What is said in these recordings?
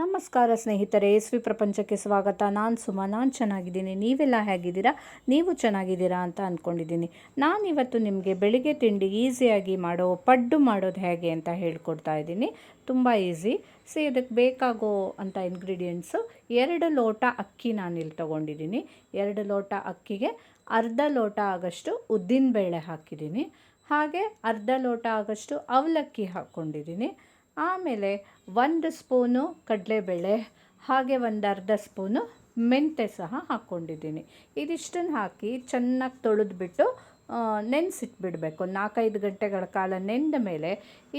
ನಮಸ್ಕಾರ ಸ್ನೇಹಿತರೆ S V ಪ್ರಪಂಚಕ್ಕೆ ಸ್ವಾಗತ. ನಾನು ಸುಮ, ನಾನು ಚೆನ್ನಾಗಿದ್ದೀನಿ. ನೀವೆಲ್ಲ ಹೇಗಿದ್ದೀರಾ? ನೀವು ಚೆನ್ನಾಗಿದ್ದೀರಾ ಅಂತ ಅಂದ್ಕೊಂಡಿದ್ದೀನಿ ನಾನಿವತ್ತು ನಿಮಗೆ ಬೆಳಿಗ್ಗೆ ತಿಂಡಿ ಈಸಿಯಾಗಿ ಮಾಡೋ, ಪಡ್ಡು ಮಾಡೋದು ಹೇಗೆ ಅಂತ ಹೇಳ್ಕೊಡ್ತಾ ಇದ್ದೀನಿ. ತುಂಬ ಈಸಿ. ಸಿ, ಇದಕ್ಕೆ ಬೇಕಾಗೋ ಅಂಥ ಇಂಗ್ರೀಡಿಯೆಂಟ್ಸು ಎರಡು ಲೋಟ ಅಕ್ಕಿ ನಾನಿಲ್ಲಿ ತೊಗೊಂಡಿದ್ದೀನಿ. ಎರಡು ಲೋಟ ಅಕ್ಕಿಗೆ ಅರ್ಧ ಲೋಟ ಆಗಷ್ಟು ಉದ್ದಿನಬೇಳೆ ಹಾಕಿದ್ದೀನಿ. ಹಾಗೆ ಅರ್ಧ ಲೋಟ ಆಗಷ್ಟು ಅವಲಕ್ಕಿ ಹಾಕ್ಕೊಂಡಿದ್ದೀನಿ ಆಮೇಲೆ ಒಂದು ಸ್ಪೂನು ಕಡಲೆಬೇಳೆ, ಹಾಗೆ ಒಂದು ಅರ್ಧ ಸ್ಪೂನು ಮೆಂತೆ ಸಹ ಹಾಕ್ಕೊಂಡಿದ್ದೀನಿ. ಇದಿಷ್ಟನ್ನು ಹಾಕಿ ಚೆನ್ನಾಗಿ ತೊಳೆದ್ಬಿಟ್ಟು ನೆನೆಸಿಟ್ಬಿಡಬೇಕು. ನಾಲ್ಕೈದು ಗಂಟೆಗಳ ಕಾಲ ನೆಂದ ಮೇಲೆ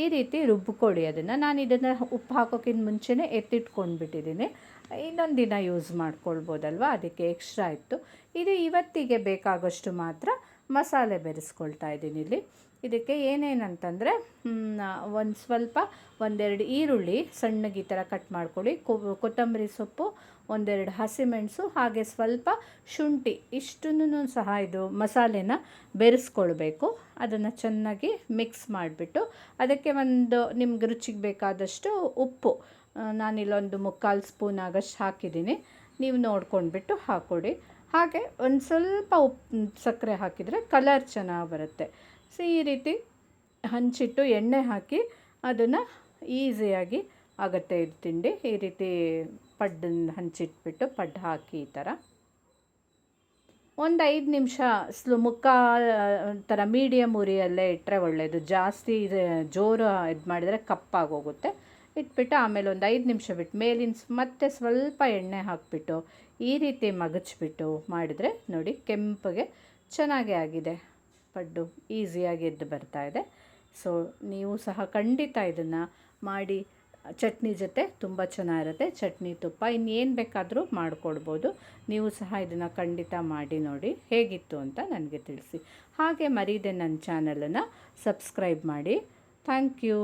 ಈ ರೀತಿ ರುಬ್ಬಿಕೊಳ್ಳಿ ಅದನ್ನು. ನಾನು ಇದನ್ನು ಉಪ್ಪು ಹಾಕೋಕ್ಕಿಂತ ಮುಂಚೆನೇ ಎತ್ತಿಟ್ಕೊಂಡ್ಬಿಟ್ಟಿದ್ದೀನಿ. ಇನ್ನೊಂದು ದಿನ ಯೂಸ್ ಮಾಡ್ಕೊಳ್ಬೋದಲ್ವ? ಅದಕ್ಕೆ ಎಕ್ಸ್ಟ್ರಾ ಇತ್ತು. ಇದು ಇವತ್ತಿಗೆ ಬೇಕಾಗೋಷ್ಟು ಮಾತ್ರ ಮಸಾಲೆ ಬೆರೆಸ್ಕೊಳ್ತಾ ಇದ್ದೀನಿ ಇಲ್ಲಿ. ಇದಕ್ಕೆ ಏನೇನಂತಂದರೆ ಒಂದು ಸ್ವಲ್ಪ ಒಂದೆರಡು ಈರುಳ್ಳಿ ಸಣ್ಣಗೆ ಈ ಥರ ಕಟ್ ಮಾಡ್ಕೊಳ್ಳಿ. ಕೊತ್ತಂಬರಿ ಸೊಪ್ಪು, ಒಂದೆರಡು ಹಸಿಮೆಣಸು, ಹಾಗೆ ಸ್ವಲ್ಪ ಶುಂಠಿ, ಇಷ್ಟನ್ನು ಸಹ ಇದು ಮಸಾಲೆನ ಬೆರೆಸ್ಕೊಳ್ಬೇಕು. ಅದನ್ನು ಚೆನ್ನಾಗಿ ಮಿಕ್ಸ್ ಮಾಡಿಬಿಟ್ಟು, ಅದಕ್ಕೆ ಒಂದು ನಿಮ್ಗೆ ರುಚಿಗೆ ಬೇಕಾದಷ್ಟು ಉಪ್ಪು ನಾನಿಲ್ಲೊಂದು ಮುಕ್ಕಾಲು ಸ್ಪೂನ್ ಆಗಷ್ಟು ಹಾಕಿದ್ದೀನಿ. ನೀವು ನೋಡ್ಕೊಂಡ್ಬಿಟ್ಟು ಹಾಕ್ಕೊಡಿ ಹಾಗೆ ಒಂದು ಸ್ವಲ್ಪ ಉಪ್ಪು ಸಕ್ಕರೆ ಹಾಕಿದರೆ ಕಲರ್ ಚೆನ್ನಾಗಿ ಬರುತ್ತೆ. ಸೊ ಈ ರೀತಿ ಹಂಚಿಟ್ಟು ಎಣ್ಣೆ ಹಾಕಿ ಅದನ್ನು ಈಸಿಯಾಗಿ ಆಗುತ್ತೆ ಇದು ತಿಂಡಿ ಈ ರೀತಿ ಪಡ್ಡನ್ನು ಹಂಚಿಟ್ಬಿಟ್ಟು ಪಡ್ಡು ಹಾಕಿ ಈ ಥರ ಒಂದು ಐದು ನಿಮಿಷ ಸ್ಲು ಮುಖ ಥರ ಮೀಡಿಯಮ್ ಉರಿಯಲ್ಲೇ ಇಟ್ಟರೆ ಒಳ್ಳೆಯದು ಜಾಸ್ತಿ ಜೋರು ಇದು ಮಾಡಿದರೆ ಕಪ್ಪಾಗೋಗುತ್ತೆ ಇಟ್ಬಿಟ್ಟು ಆಮೇಲೆ ಒಂದು ಐದು ನಿಮಿಷ ಬಿಟ್ಟು ಮೇಲಿನ ಮತ್ತೆ ಸ್ವಲ್ಪ ಎಣ್ಣೆ ಹಾಕಿಬಿಟ್ಟು ಈ ರೀತಿ ಮಗಚ್ಬಿಟ್ಟು ಮಾಡಿದರೆ ನೋಡಿ ಕೆಂಪಗೆ ಚೆನ್ನಾಗೇ ಆಗಿದೆ. ಪಡ್ಡು ಈಸಿಯಾಗಿ ಎದ್ದು ಬರ್ತಾ ಇದೆ. ಸೊ ನೀವು ಸಹ ಖಂಡಿತ ಇದನ್ನು ಮಾಡಿ, ಚಟ್ನಿ ಜೊತೆ ತುಂಬ ಚೆನ್ನಾಗಿರುತ್ತೆ. ಚಟ್ನಿ, ತುಪ್ಪ ಇನ್ನೇನು ಬೇಕಾದರೂ ಮಾಡಿಕೊಡ್ಬೋದು. ನೀವು ಸಹ ಇದನ್ನು ಖಂಡಿತ ಮಾಡಿ ನೋಡಿ ಹೇಗಿತ್ತು ಅಂತ ನನಗೆ ತಿಳಿಸಿ. ಹಾಗೆ ಮರೀದೆ ನನ್ನ ಚಾನಲನ್ನು ಸಬ್ಸ್ಕ್ರೈಬ್ ಮಾಡಿ. Thank you.